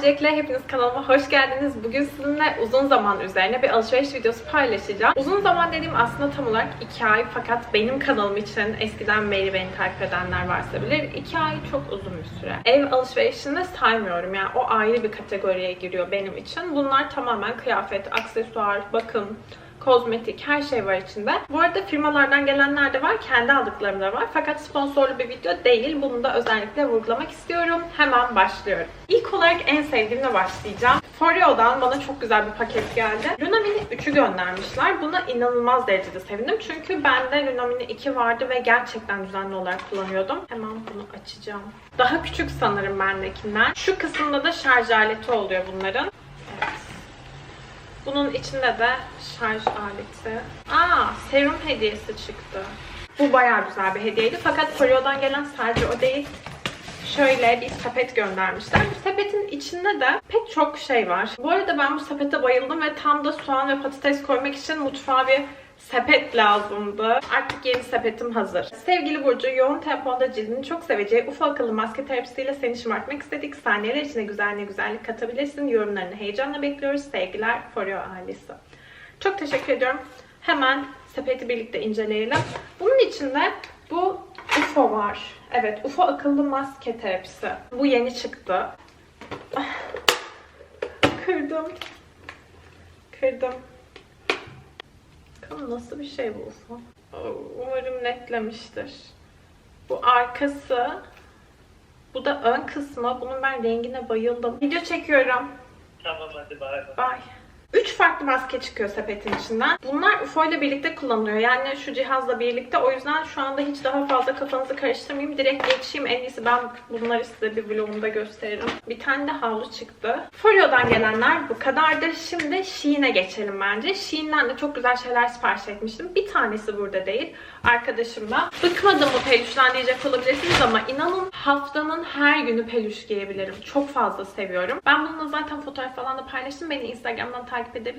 Öncelikle hepiniz kanalıma hoş geldiniz. Bugün sizinle uzun zaman üzerine bir alışveriş videosu paylaşacağım. Uzun zaman dediğim aslında tam olarak 2 ay fakat benim kanalım için eskiden beri beni takip edenler varsa bilir 2 ay çok uzun bir süre. Ev alışverişini saymıyorum yani o ayrı bir kategoriye giriyor benim için. Bunlar tamamen kıyafet, aksesuar, bakım, kozmetik her şey var içinde. Bu arada firmalardan gelenler de var, kendi aldıklarım da var. Fakat sponsorlu bir video değil. Bunu da özellikle vurgulamak istiyorum. Hemen başlıyorum. İlk olarak en sevdiğimle başlayacağım. Forio'dan bana çok güzel bir paket geldi. Luna Mini 3'ü göndermişler. Buna inanılmaz derecede sevindim. Çünkü bende Luna Mini 2 vardı ve gerçekten düzenli olarak kullanıyordum. Hemen bunu açacağım. Daha küçük sanırım bendekinden. Şu kısımda da şarj aleti oluyor bunların. Bunun içinde de şarj aleti. Aa, serum hediyesi çıktı. Bu bayağı güzel bir hediyeydi. Fakat Koreo'dan gelen sadece o değil. Şöyle bir sepet göndermişler. Bu sepetin içinde de pek çok şey var. Bu arada ben bu sepete bayıldım ve tam da soğan ve patates koymak için mutfağa bir sepet lazımdı. Artık yeni sepetim hazır. Sevgili Burcu, yoğun temponda cildini çok seveceği UFO akıllı maske terapisiyle seni şımartmak istedik. Saniyeler içine güzelliğe güzellik katabilirsin. Yorumlarını heyecanla bekliyoruz. Sevgiler Foreo ailesi. Çok teşekkür ediyorum. Hemen sepeti birlikte inceleyelim. Bunun içinde bu UFO var. Evet, UFO akıllı maske terapisi. Bu yeni çıktı. Ah. Kırdım. Kırdım. Bakalım nasıl bir şey bu UFO? Umarım netlemiştir. Bu arkası. Bu da ön kısmı. Bunun ben rengine bayıldım. Video çekiyorum. Tamam hadi bay bay. Bye. 3 farklı maske çıkıyor sepetin içinden. Bunlar UFO ile birlikte kullanılıyor. Yani şu cihazla birlikte. O yüzden şu anda hiç daha fazla kafanızı karıştırmayayım. Direkt geçeyim. En iyisi ben bunları size bir vlogumda gösteririm. Bir tane de havlu çıktı. Forio'dan gelenler bu kadardı. Şimdi Shein'e geçelim bence. Shein'den de çok güzel şeyler sipariş etmiştim. Bir tanesi burada değil. Arkadaşım da. Bıkmadım bu peluştan diyecek olabilirsiniz ama inanın haftanın her günü peluş giyebilirim. Çok fazla seviyorum. Ben bununla zaten fotoğraf falan da paylaştım. Beni Instagram'dan takip edebilirsiniz.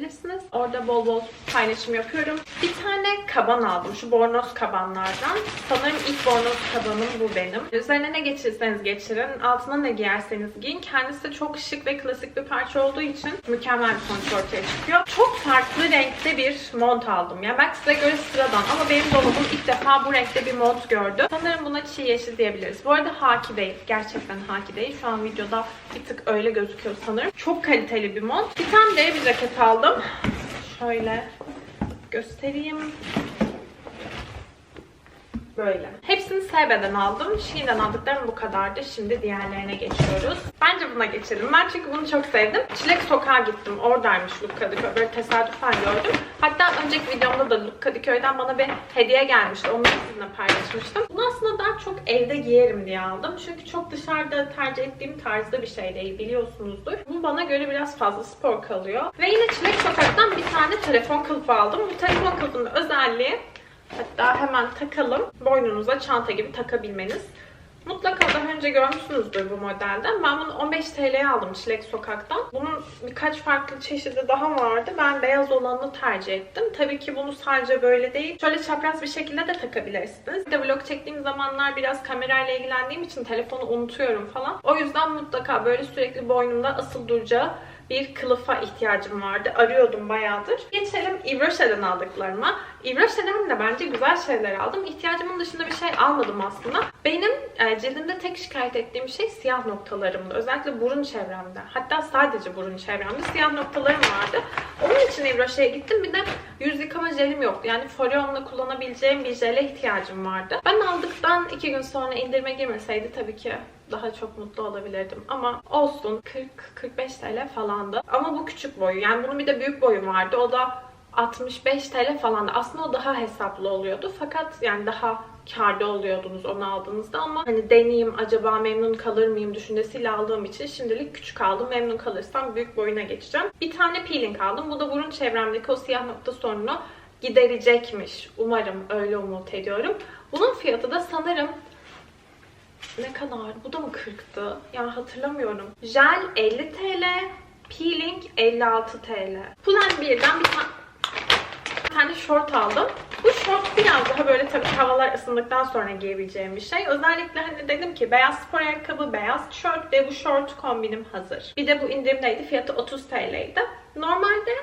Orada bol bol paylaşım yapıyorum. Bir tane kaban aldım. Şu bornoz kabanlardan. Sanırım ilk bornoz kabanım bu benim. Üzerine ne geçirirseniz geçirin. Altına ne giyerseniz giyin. Kendisi de çok şık ve klasik bir parça olduğu için mükemmel bir sonuç ortaya çıkıyor. Çok farklı renkte bir mont aldım. Ya belki size göre sıradan ama benim dolabım ilk defa bu renkte bir mont gördü. Sanırım buna çiğ yeşil diyebiliriz. Bu arada haki değil. Gerçekten haki değil. Şu an videoda bir tık öyle gözüküyor sanırım. Çok kaliteli bir mont. Bir tane de bir ceket aldım. Şöyle göstereyim. Böyle. Hepsini Sebe'den aldım. Shein'den aldıklarım bu kadardı. Şimdi diğerlerine geçiyoruz. Bence buna geçelim. Ben çünkü bunu çok sevdim. Çilek Sokağa gittim. Oradaymış Look Kadıköy. Böyle tesadüfen gördüm. Hatta önceki videomda da Look Kadıköy'den bana bir hediye gelmişti. Onu sizinle paylaşmıştım. Bunu aslında daha çok evde giyerim diye aldım. Çünkü çok dışarıda tercih ettiğim tarzda bir şey değil. Biliyorsunuzdur. Bu bana göre biraz fazla spor kalıyor. Ve yine Çilek Sokak'tan bir tane telefon kılıfı aldım. Bu telefon kılıfının özelliği Hatta hemen takalım. Boynunuza çanta gibi takabilmeniz. Mutlaka daha önce görmüşsünüzdür bu modelden. Ben bunu 15 TL'ye aldım Çilek Sokak'tan. Bunun birkaç farklı çeşidi daha vardı. Ben beyaz olanını tercih ettim. Tabii ki bunu sadece böyle değil. Şöyle çapraz bir şekilde de takabilirsiniz. Bir de vlog çektiğim zamanlar biraz kamerayla ilgilendiğim için telefonu unutuyorum falan. O yüzden mutlaka böyle sürekli boynumda asıl duracağı bir kılıfa ihtiyacım vardı. Arıyordum bayağıdır. Geçelim Yves Rocher'den aldıklarıma. Yves Rocher'den de bence güzel şeyler aldım. İhtiyacımın dışında bir şey almadım aslında. Benim e, cildimde tek şikayet ettiğim şey siyah noktalarımdı. Özellikle burun çevremde. Hatta sadece burun çevremde siyah noktalarım vardı. Onun için Rocher'e gittim. Bir de yüz yıkama jelim yoktu. Yani Foreon'la kullanabileceğim bir jele ihtiyacım vardı. Ben aldıktan iki gün sonra indirime girmeseydi tabii ki daha çok mutlu olabilirdim. Ama olsun 40-45 TL falandı. Ama bu küçük boyu. Yani bunun bir de büyük boyu vardı. O da 65 TL falandı. Aslında o daha hesaplı oluyordu. Fakat yani daha karda oluyordunuz onu aldığınızda ama hani deneyeyim acaba memnun kalır mıyım düşüncesiyle aldığım için şimdilik küçük aldım. Memnun kalırsam büyük boyuna geçeceğim. Bir tane peeling aldım. Bu da burun çevremdeki o siyah nokta sorununu giderecekmiş. Umarım öyle umut ediyorum. Bunun fiyatı da sanırım ne kadar? Bu da mı 40'tı? Ya hatırlamıyorum. Jel 50 TL, peeling 56 TL. 1'den bir tane Bir tane şort aldım. Bu şort biraz daha böyle tabii havalar ısındıktan sonra giyebileceğim bir şey. Özellikle hani dedim ki beyaz spor ayakkabı, beyaz tişört ve bu şort kombinim hazır. Bir de bu indirimdeydi. Fiyatı 30 TL'ydi. Normalde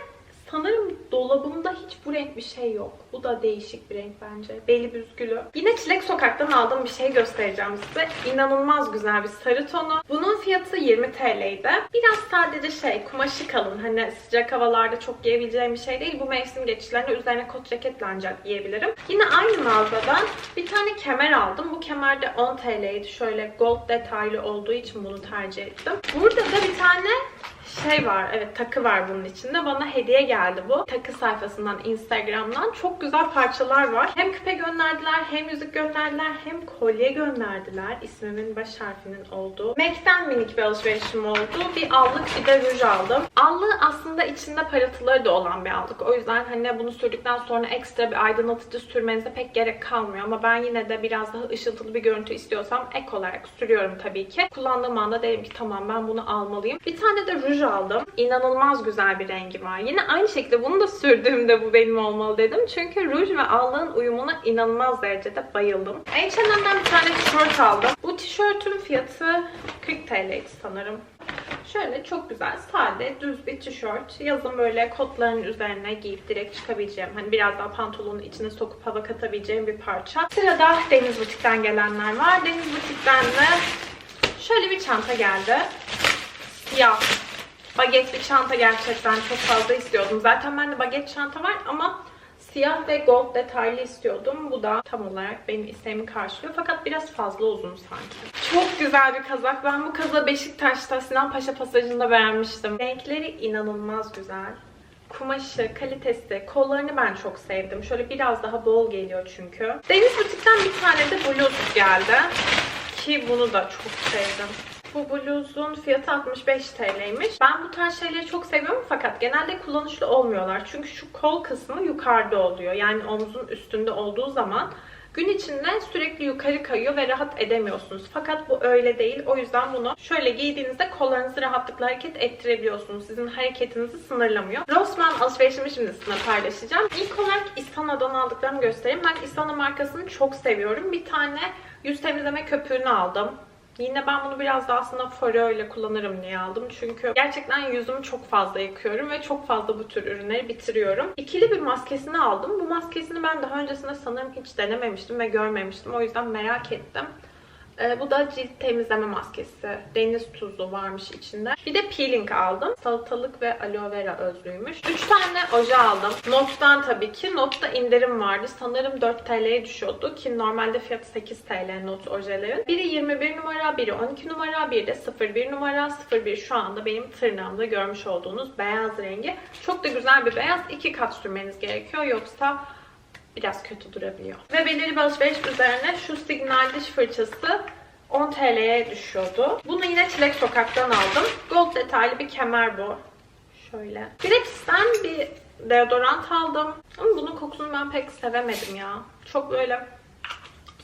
Sanırım dolabımda hiç bu renk bir şey yok. Bu da değişik bir renk bence. Beli büzgülü. Yine Çilek Sokak'tan aldığım bir şey göstereceğim size. İnanılmaz güzel bir sarı tonu. Bunun fiyatı 20 TL'ydi. Biraz sadece şey kumaşı kalın. Hani sıcak havalarda çok giyebileceğim bir şey değil. Bu mevsim geçişlerinde üzerine kot ceketle ancak giyebilirim. Yine aynı mağazadan bir tane kemer aldım. Bu kemer de 10 TL'ydi. Şöyle gold detaylı olduğu için bunu tercih ettim. Burada da bir tane şey var. Evet takı var bunun içinde. Bana hediye geldi bu. Takı sayfasından Instagram'dan. Çok güzel parçalar var. Hem küpe gönderdiler, hem yüzük gönderdiler, hem kolye gönderdiler. İsmimin baş harfinin olduğu. MAC'den minik bir alışverişim oldu. Bir allık bir de ruj aldım. Allığı aslında içinde parıltıları da olan bir allık. O yüzden hani bunu sürdükten sonra ekstra bir aydınlatıcı sürmenize pek gerek kalmıyor. Ama ben yine de biraz daha ışıltılı bir görüntü istiyorsam ek olarak sürüyorum tabii ki. Kullandığım anda dedim ki tamam ben bunu almalıyım. Bir tane de ruj aldım. İnanılmaz güzel bir rengi var. Yine aynı şekilde bunu da sürdüğümde bu benim olmalı dedim. Çünkü ruj ve allığın uyumuna inanılmaz derecede bayıldım. H&M'den bir tane tişört aldım. Bu tişörtün fiyatı 40 TL'ydi sanırım. Şöyle çok güzel, sade, düz bir tişört. Yazın böyle kotların üzerine giyip direkt çıkabileceğim. Hani biraz daha pantolonun içine sokup hava katabileceğim bir parça. Sırada Deniz Butik'ten gelenler var. Deniz Butik'ten de şöyle bir çanta geldi. Siyah. Baget bir çanta gerçekten çok fazla istiyordum. Zaten bende baget çanta var ama siyah ve gold detaylı istiyordum. Bu da tam olarak benim isteğimi karşılıyor. Fakat biraz fazla uzun sanki. Çok güzel bir kazak. Ben bu kazağı Beşiktaş'ta Sinan Paşa pasajında beğenmiştim. Renkleri inanılmaz güzel. Kumaşı, kalitesi, kollarını ben çok sevdim. Şöyle biraz daha bol geliyor çünkü. Deniz Butik'ten bir tane de bluz geldi. Ki bunu da çok sevdim. Bu bluzun fiyatı 65 TL'ymiş. Ben bu tarz şeyleri çok seviyorum fakat genelde kullanışlı olmuyorlar. Çünkü şu kol kısmı yukarıda oluyor. Yani omzun üstünde olduğu zaman gün içinde sürekli yukarı kayıyor ve rahat edemiyorsunuz. Fakat bu öyle değil. O yüzden bunu şöyle giydiğinizde kollarınızı rahatlıkla hareket ettirebiliyorsunuz. Sizin hareketinizi sınırlamıyor. Rossmann alışverişimi şimdi sizinle paylaşacağım. İlk olarak Isana'dan aldıklarımı göstereyim. Ben Isana markasını çok seviyorum. Bir tane yüz temizleme köpüğünü aldım. Yine ben bunu biraz da aslında Foreo ile kullanırım diye aldım. Çünkü gerçekten yüzümü çok fazla yıkıyorum ve çok fazla bu tür ürünleri bitiriyorum. İkili bir maskesini aldım. Bu maskesini ben daha öncesinde sanırım hiç denememiştim ve görmemiştim. O yüzden merak ettim. Ee, bu da cilt temizleme maskesi. Deniz tuzu varmış içinde. Bir de peeling aldım. Salatalık ve aloe vera özlüymüş. 3 tane oje aldım. Not'tan tabii ki. Not'ta indirim vardı. Sanırım 4 TL'ye düşüyordu ki normalde fiyatı 8 TL Not ojelerin. Biri 21 numara, biri 12 numara, biri de 01 numara. 01 şu anda benim tırnağımda görmüş olduğunuz beyaz rengi. Çok da güzel bir beyaz. iki kat sürmeniz gerekiyor. Yoksa biraz kötü durabiliyor. Ve belirli bir alışveriş üzerine şu Signal diş fırçası 10 TL'ye düşüyordu. Bunu yine Çilek Sokak'tan aldım. Gold detaylı bir kemer bu. Şöyle. Grapes'ten bir deodorant aldım. Ama bunun kokusunu ben pek sevemedim ya. Çok böyle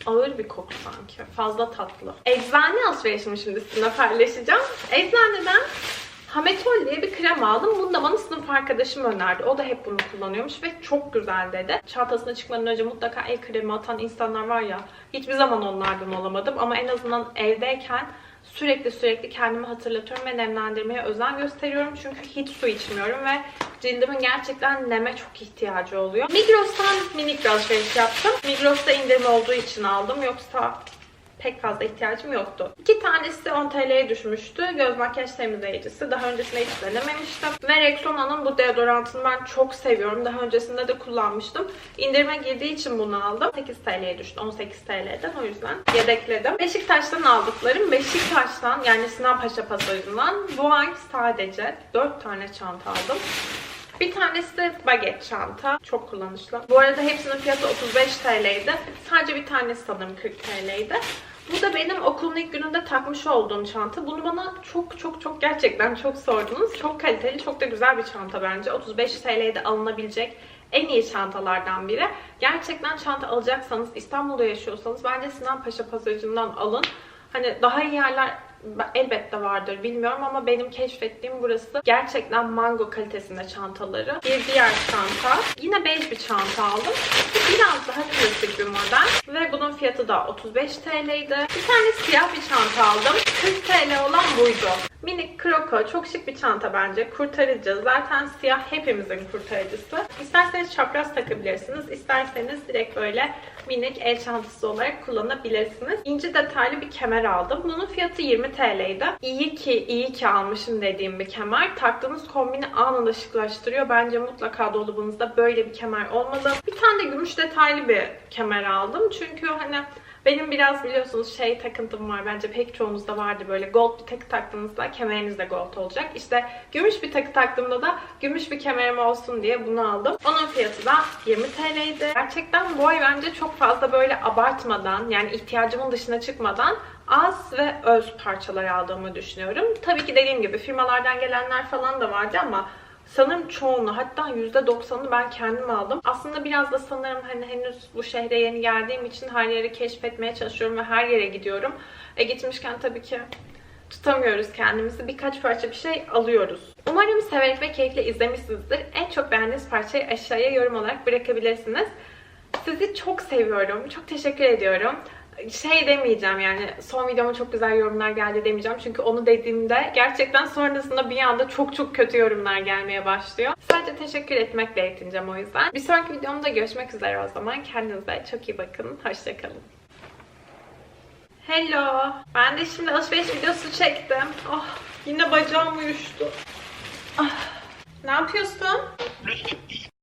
ağır bir koku sanki. Fazla tatlı. Eczane alışverişimi şimdi sizinle paylaşacağım. Eczaneden Hametol diye bir krem aldım. Bunu da bana sınıf arkadaşım önerdi. O da hep bunu kullanıyormuş ve çok güzel dedi. Çantasına çıkmadan önce mutlaka el kremi atan insanlar var ya. Hiçbir zaman onlardan olamadım ama en azından evdeyken sürekli sürekli kendimi hatırlatıyorum ve nemlendirmeye özen gösteriyorum. Çünkü hiç su içmiyorum ve cildimin gerçekten neme çok ihtiyacı oluyor. Migros'tan minik bir alışveriş yaptım. Migros'ta indirim olduğu için aldım. Yoksa pek fazla ihtiyacım yoktu. İki tanesi 10 TL'ye düşmüştü. Göz makyaj temizleyicisi. Daha öncesinde hiç denememiştim. Ve Rexona'nın bu deodorantını ben çok seviyorum. Daha öncesinde de kullanmıştım. İndirime girdiği için bunu aldım. 8 TL'ye düştü. 18 TL'den o yüzden yedekledim. Beşiktaş'tan aldıklarım. Beşiktaş'tan yani Sinan Paşa pasajından bu ay sadece 4 tane çanta aldım. Bir tanesi de baget çanta. Çok kullanışlı. Bu arada hepsinin fiyatı 35 TL'ydi. Sadece bir tanesi sanırım 40 TL'ydi. Bu da benim okulun ilk gününde takmış olduğum çanta. Bunu bana çok çok çok gerçekten çok sordunuz. Çok kaliteli, çok da güzel bir çanta bence. 35 TL'ye de alınabilecek en iyi çantalardan biri. Gerçekten çanta alacaksanız, İstanbul'da yaşıyorsanız bence Sinan Paşa pasajından alın. Hani daha iyi yerler Elbette vardır bilmiyorum ama benim keşfettiğim burası gerçekten mango kalitesinde çantaları. Bir diğer çanta. Yine bej bir çanta aldım. Biraz daha klasik bir model. Ve bunun fiyatı da 35 TL'ydi. Bir tane siyah bir çanta aldım. 40 TL olan buydu. Minik kroko. Çok şık bir çanta bence. Kurtarıcı. Zaten siyah hepimizin kurtarıcısı. İsterseniz çapraz takabilirsiniz. İsterseniz direkt böyle minik el çantası olarak kullanabilirsiniz. İnci detaylı bir kemer aldım. Bunun fiyatı 20 TL'ydi. İyi ki, iyi ki almışım dediğim bir kemer. Taktığınız kombini anında şıklaştırıyor. Bence mutlaka dolabınızda böyle bir kemer olmalı. Bir tane de gümüş detaylı bir kemer aldım. Çünkü hani benim biraz biliyorsunuz şey takıntım var. Bence pek çoğunuzda vardı böyle gold bir takı taktığınızda kemeriniz de gold olacak. İşte gümüş bir takı taktığımda da gümüş bir kemerim olsun diye bunu aldım. Onun fiyatı da 20 TL'ydi. Gerçekten bu ay bence çok fazla böyle abartmadan yani ihtiyacımın dışına çıkmadan az ve öz parçalar aldığımı düşünüyorum. Tabii ki dediğim gibi firmalardan gelenler falan da vardı ama Sanırım çoğunu hatta %90'ını ben kendim aldım. Aslında biraz da sanırım hani henüz bu şehre yeni geldiğim için her yeri keşfetmeye çalışıyorum ve her yere gidiyorum. E gitmişken tabii ki tutamıyoruz kendimizi. Birkaç parça bir şey alıyoruz. Umarım severek ve keyifle izlemişsinizdir. En çok beğendiğiniz parçayı aşağıya yorum olarak bırakabilirsiniz. Sizi çok seviyorum. Çok teşekkür ediyorum. Şey demeyeceğim yani son videoma çok güzel yorumlar geldi demeyeceğim. Çünkü onu dediğimde gerçekten sonrasında bir anda çok çok kötü yorumlar gelmeye başlıyor. Sadece teşekkür etmekle yetineceğim o yüzden. Bir sonraki videomda görüşmek üzere o zaman. Kendinize çok iyi bakın. Hoşçakalın. Hello. Ben de şimdi alışveriş videosu çektim. Oh, yine bacağım uyuştu. Ah. Ne yapıyorsun?